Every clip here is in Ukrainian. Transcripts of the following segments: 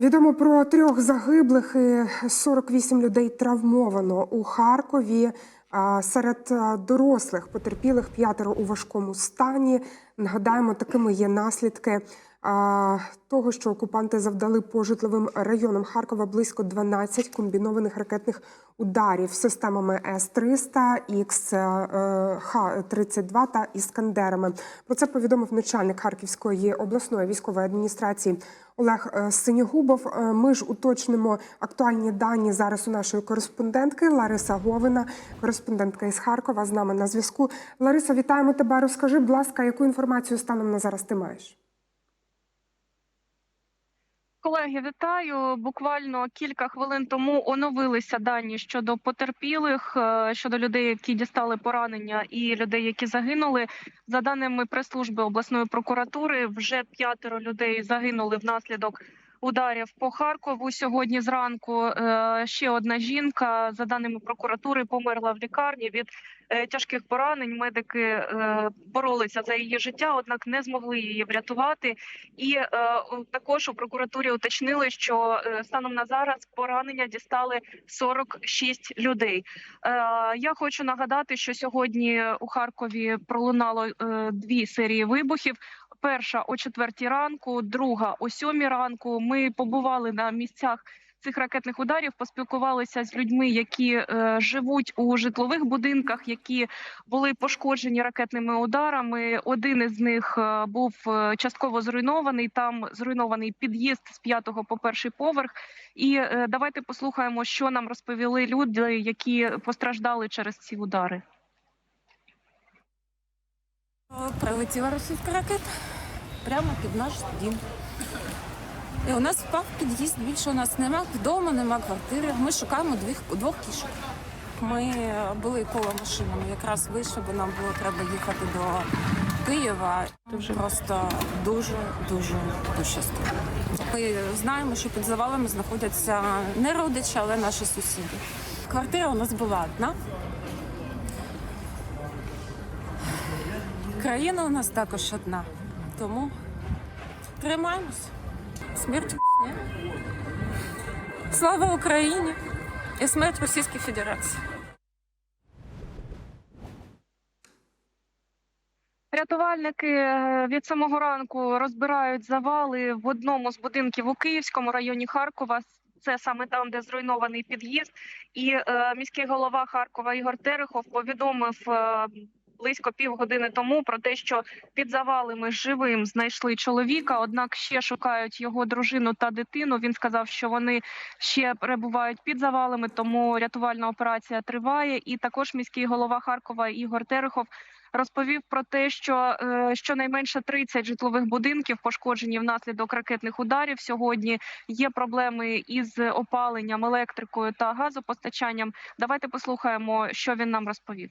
Відомо про трьох загиблих і 48 людей травмовано у Харкові. Серед дорослих потерпілих п'ятеро у важкому стані. Нагадаємо, такими є наслідки того, що окупанти завдали по житловим районам Харкова близько 12 комбінованих ракетних ударів системами С-300, Х-32 та Іскандерами. Про це повідомив начальник Харківської обласної військової адміністрації Олег е, Синьогубов. Е, Ми ж уточнимо актуальні дані зараз у нашої кореспондентки Лариса Говина, кореспондентка із Харкова, з нами на зв'язку. Лариса, вітаємо тебе. Розкажи, будь ласка, яку інформацію станом на зараз ти маєш? Колеги, вітаю. Буквально кілька хвилин тому оновилися дані щодо потерпілих, е, щодо людей, які дістали поранення, і людей, які загинули. За даними прес-служби обласної прокуратури, вже п'ятеро людей загинули внаслідок ударів по Харкову. Сьогодні зранку Е, ще одна жінка, за даними прокуратури, померла в лікарні від е, тяжких поранень. Медики е, боролися за її життя, однак не змогли її врятувати. І також у прокуратурі уточнили, що станом на зараз поранення дістали 46 людей. Я хочу нагадати, що сьогодні у Харкові пролунало дві серії вибухів. Перша о четвертій ранку, друга о сьомій ранку. Ми побували на місцях цих ракетних ударів, поспілкувалися з людьми, які е, живуть у житлових будинках, які були пошкоджені ракетними ударами. Один із них е, був е, частково зруйнований. Там зруйнований під'їзд з п'ятого по перший поверх. І е, давайте послухаємо, що нам розповіли люди, які постраждали через ці удари. Прилетіла російська ракета прямо під наш дім. І у нас впав під'їзд. Більше у нас нема вдома, нема квартири. Ми шукаємо двох, двох кішок. Ми були коло машинами, якраз вийшли, бо нам було треба їхати до Києва. Просто дуже дуже пощастило. Ми знаємо, що під завалами знаходяться не родичі, але наші сусіди. Квартира у нас була одна. Країна у нас також одна. Тому тримаємось. Смерть ні. Слава Україні і смерть Російській Федерації. Рятувальники е, від самого ранку розбирають завали в одному з будинків у Київському районі Харкова. Це саме там, де зруйнований під'їзд. І е, міський голова Харкова Ігор Терехов повідомив е, близько півгодини тому про те, що під завалами живим знайшли чоловіка. Однак ще шукають його дружину та дитину. Він сказав, що вони ще перебувають під завалами, тому рятувальна операція триває. І також міський голова Харкова Ігор Терехов розповів про те, що е, щонайменше 30 житлових будинків пошкоджені внаслідок ракетних ударів. Сьогодні є проблеми із опаленням, електрикою та газопостачанням. Давайте послухаємо, що він нам розповів.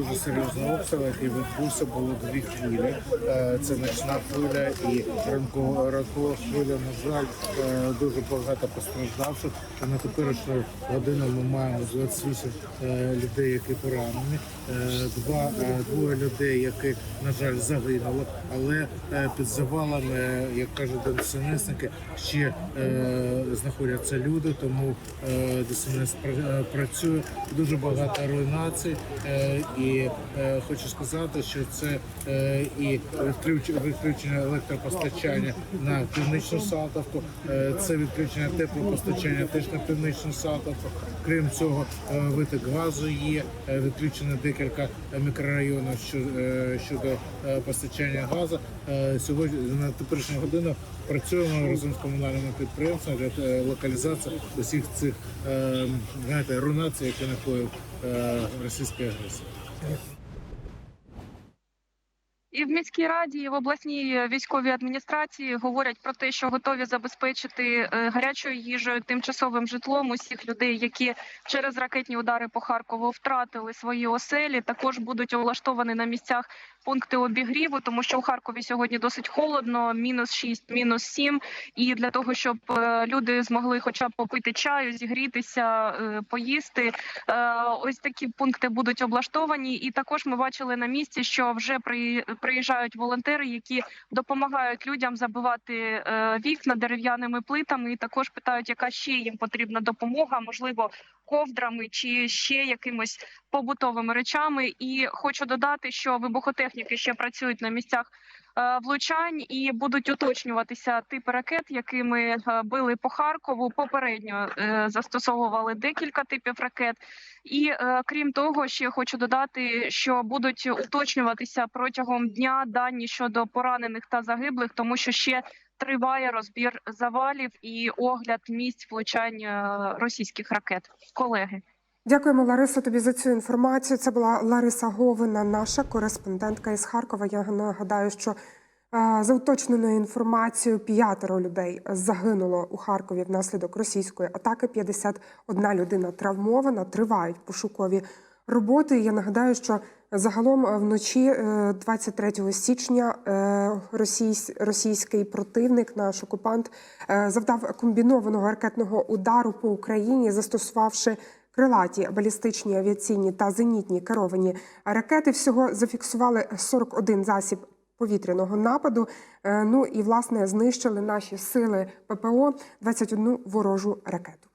Дуже серйозний обстріл, який відбувся, було дві хвилі. Е, Це ночна хвиля і ранкова, ранкова хвиля. На жаль, е, дуже багато постраждавших. На теперішню годину ми маємо 28 е, людей, які поранені. Два двоє людей, які на жаль загинули, але під завалами, як кажуть ДСНСники, ще знаходяться люди, тому ДСНС пра- працює дуже багато руйнацій. Е, І е, хочу сказати, що це е, і відключ- відключення електропостачання на північну Салтовку, е, це відключення теплопостачання теж на північну Салтовку. Крім цього, е, виток газу є, е, відключено декілька мікрорайонів що- е, щодо е, постачання газу. Е, Сьогодні на теперішню годину працюємо разом з комунальними підприємствами для е, локалізації усіх цих е, знаєте, руйнацій, які накоїв е, російська Yes. І в міській раді, і в обласній військовій адміністрації говорять про те, що готові забезпечити е, гарячою їжею, тимчасовим житлом усіх людей, які через ракетні удари по Харкову втратили свої оселі. Також будуть облаштовані на місцях пункти обігріву, тому що у Харкові сьогодні досить холодно, мінус 6, мінус 7. І для того, щоб е, люди змогли хоча б попити чаю, зігрітися, е, поїсти. Ось такі пункти будуть облаштовані. І також ми бачили на місці, що вже при- приїжджають волонтери, які допомагають людям забивати е, вікна дерев'яними плитами. І також питають, яка ще їм потрібна допомога, можливо, ковдрами чи ще якимось побутовими речами. І хочу додати, що вибухотехніки ще працюють на місцях влучань і будуть уточнюватися типи ракет, якими е, били по Харкову. Попередньо е, застосовували декілька типів ракет. І е, крім того, ще хочу додати, що будуть уточнюватися протягом дня дані щодо поранених та загиблих, тому що ще триває розбір завалів і огляд місць влучань е, російських ракет. Колеги. Дякуємо, Лариса, тобі за цю інформацію. Це була Лариса Говина, наша кореспондентка із Харкова. Я нагадаю, що е, за уточненою інформацією, п'ятеро людей загинуло у Харкові внаслідок російської атаки. 51 людина травмована. Тривають пошукові роботи. Я нагадаю, що загалом е, вночі е, 23 січня е, російський противник, наш окупант, е, завдав комбінованого ракетного удару по Україні, застосувавши крилаті балістичні авіаційні та зенітні керовані ракети. Всього зафіксували 41 засіб повітряного нападу. Е, Ну і власне знищили наші сили ППО 21 ворожу ракету.